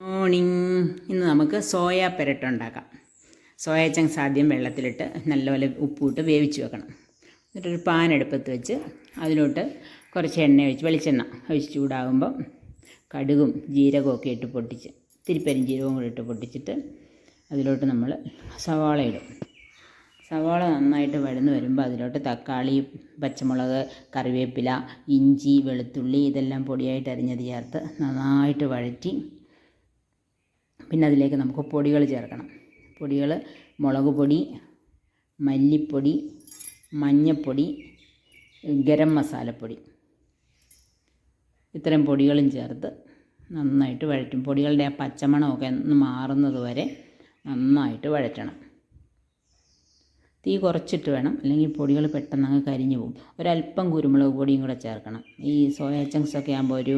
Morning ഇന്ന് നമുക്ക് soya പെരട്ട് ഉണ്ടാക്കാം. സോയ ചങ്ക്സ് ആദ്യം വെള്ളത്തിലിട്ട് നല്ലപോലെ ഉപ്പിട്ട് വേവിച്ച് വെക്കണം. എന്നിട്ടൊരു പാൻ എടുപ്പത്ത് വെച്ച് അതിലോട്ട് കുറച്ച് എണ്ണ ഒഴിച്ച് വെളിച്ചെണ്ണ ഒഴിച്ച് ചൂടാകുമ്പം കടുകും ജീരകവും ഒക്കെ ഇട്ട് പൊട്ടിച്ച് തിരിപ്പരും ജീരകവും കൂടി ഇട്ട് പൊട്ടിച്ചിട്ട് അതിലോട്ട് നമ്മൾ സവാള ഇടും. സവാള നന്നായിട്ട് വഴന്ന് വരുമ്പോൾ അതിലോട്ട് തക്കാളി പച്ചമുളക് കറിവേപ്പില ഇഞ്ചി വെളുത്തുള്ളി ഇതെല്ലാം പൊടിയായിട്ട് അരിഞ്ഞത് ചേർത്ത് നന്നായിട്ട് വഴറ്റി പിന്നെ അതിലേക്ക് നമുക്ക് പൊടികൾ ചേർക്കണം. പൊടികൾ മുളക് പൊടി മല്ലിപ്പൊടി മഞ്ഞൾപ്പൊടി ഗരം മസാലപ്പൊടി. ഇത്രയും പൊടികളും ചേർത്ത് നന്നായിട്ട് വഴറ്റും. പൊടികളുടെ ആ പച്ചമണമൊക്കെ ഒന്ന് മാറുന്നത് വരെ നന്നായിട്ട് വഴറ്റണം. തീ കുറച്ചിട്ട് വേണം. അല്ലെങ്കിൽ പൊടികൾ പെട്ടെന്ന് അങ്ങ് കരിഞ്ഞു പോകും. ഒരല്പം കുരുമുളക് പൊടിയും കൂടെ ചേർക്കണം. ഈ സോയ ചങ്ക്സ് ഒക്കെ ആകുമ്പോൾ ഒരു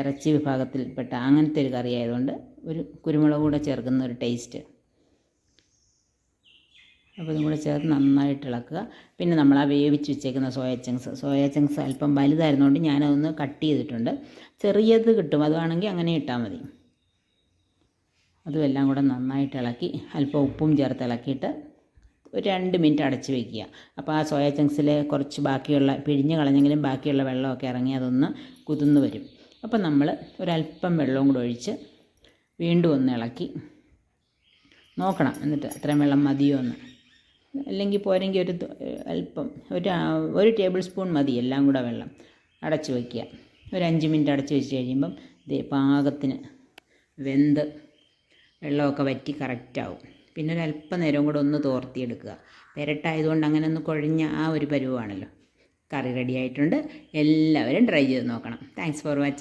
ഇറച്ചി വിഭാഗത്തിൽപ്പെട്ട അങ്ങനത്തെ ഒരു കറി ആയതുകൊണ്ട് ഒരു കുരുമുളക് കൂടെ ചേർക്കുന്ന ഒരു ടേസ്റ്റ് അപ്പോൾ ഇതും കൂടെ ചേർത്ത് നന്നായിട്ട് ഇളക്കുക. പിന്നെ നമ്മൾ ആ വേവിച്ച് വെച്ചേക്കുന്ന സോയ ചങ്ക്സ്. സോയ ചങ്ക്സ് അല്പം വലുതായിരുന്നുകൊണ്ട് ഞാനതൊന്ന് കട്ട് ചെയ്തിട്ടുണ്ട്. ചെറിയത് കിട്ടും. അതുവാണെങ്കിൽ അങ്ങനെ ഇട്ടാൽ മതി. അതും എല്ലാം കൂടെ നന്നായിട്ട് ഇളക്കി അല്പം ഉപ്പും ചേർത്ത് ഇളക്കിയിട്ട് ഒരു രണ്ട് മിനിറ്റ് അടച്ച് വെക്കുക. അപ്പോൾ ആ സോയ ചങ്ക്സിലെ കുറച്ച് ബാക്കിയുള്ള പിഴിഞ്ഞ് കളഞ്ഞെങ്കിലും ബാക്കിയുള്ള വെള്ളമൊക്കെ ഇറങ്ങി അതൊന്ന് കുതിർന്ന് വരും. അപ്പോൾ നമ്മൾ ഒരല്പം വെള്ളവും കൂടെ ഒഴിച്ച് വീണ്ടും ഒന്ന് ഇളക്കി നോക്കണം. എന്നിട്ട് അത്രയും വെള്ളം മതിയോ എന്ന്. അല്ലെങ്കിൽ പോരെങ്കിൽ ഒരു അല്പം ഒരു ഒരു ടേബിൾ സ്പൂൺ മതി എല്ലാം കൂടെ വെള്ളം അടച്ച് വയ്ക്കുക ഒരു അഞ്ച് മിനിറ്റ് അടച്ച് വെച്ച് കഴിയുമ്പം പാകത്തിന് വെന്ത് വെള്ളമൊക്കെ വറ്റി കറക്റ്റാവും പിന്നെ ഒരു അല്പം നേരം കൂടെ ഒന്ന് തോർത്തിയെടുക്കുക. പെരട്ടായതുകൊണ്ട് അങ്ങനെ ഒന്ന് കുഴഞ്ഞ ആ ഒരു പരുവാണല്ലോ. കറി റെഡി ആയിട്ടുണ്ട്. എല്ലാവരും ട്രൈ ചെയ്ത് നോക്കണം. Thanks for watching